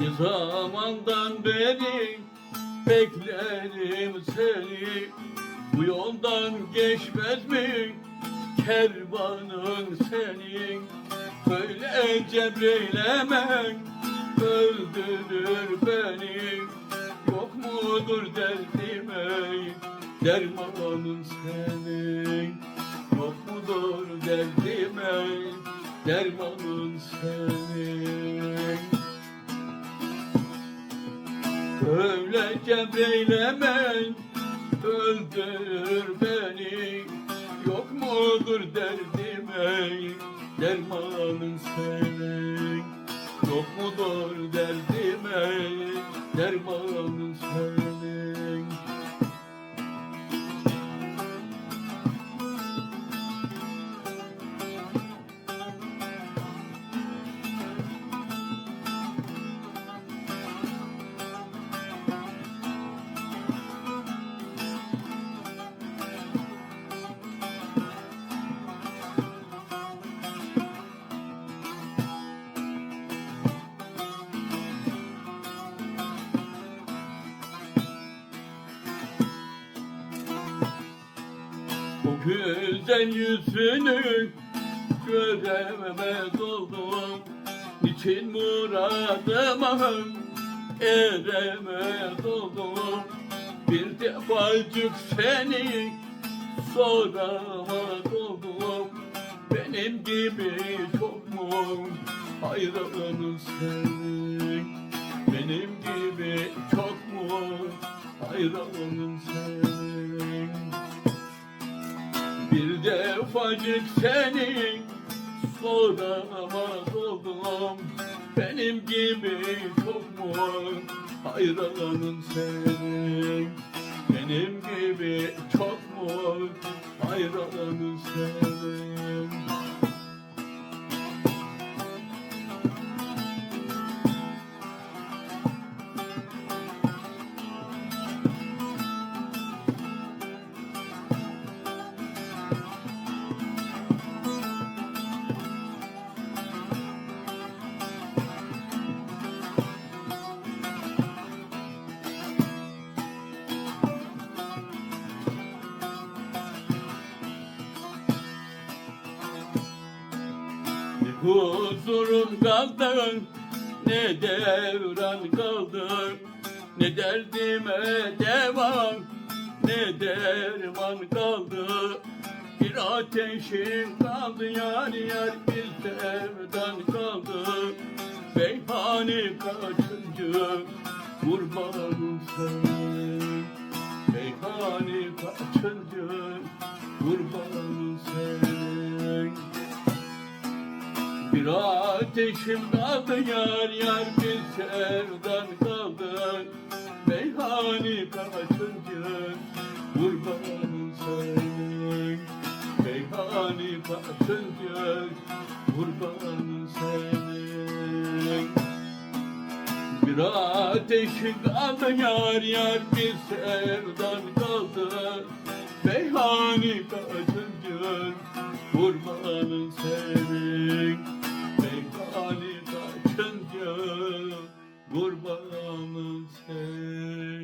Ne zamandan beri beklerim seni. Bu yoldan geçmez mi kervanın senin Böyle cebreylemen öldürür beni. Yok mudur derdime dermanın senin Yok mudur derdime dermanın senin Öyle cebreylemen öldürür beni. Yok mudur derdime dermanın senin Yok mudur derdime güzel yüzünü göremez oldum Niçin muradıma eremez oldum Bir defacık seni soramaz oldum Benim gibi çok mu hayranın senin Benim gibi çok mu hayranın senin defacık seni soramaz oldum. Benim gibi çok mu hayranın senin Benim gibi çok mu hayranın senin Ne huzurum kaldı ne devran kaldı? Ne derdime devam ne derman kaldı? Bir ateşim kaldı yar yar bir sevdan kaldı. Beyhani kaçıncı kurbanım sen bir ateşim kaldı yar yar bir sevdan kaldı. Meyhani kaçıncı kurbanın senin Meyhani kaçıncı kurbanın senin bir ateşin kaldı yar yar bir sevdan kaldı. Meyhani kaçıncı kurbanın senin kaçıncı kurbanın senin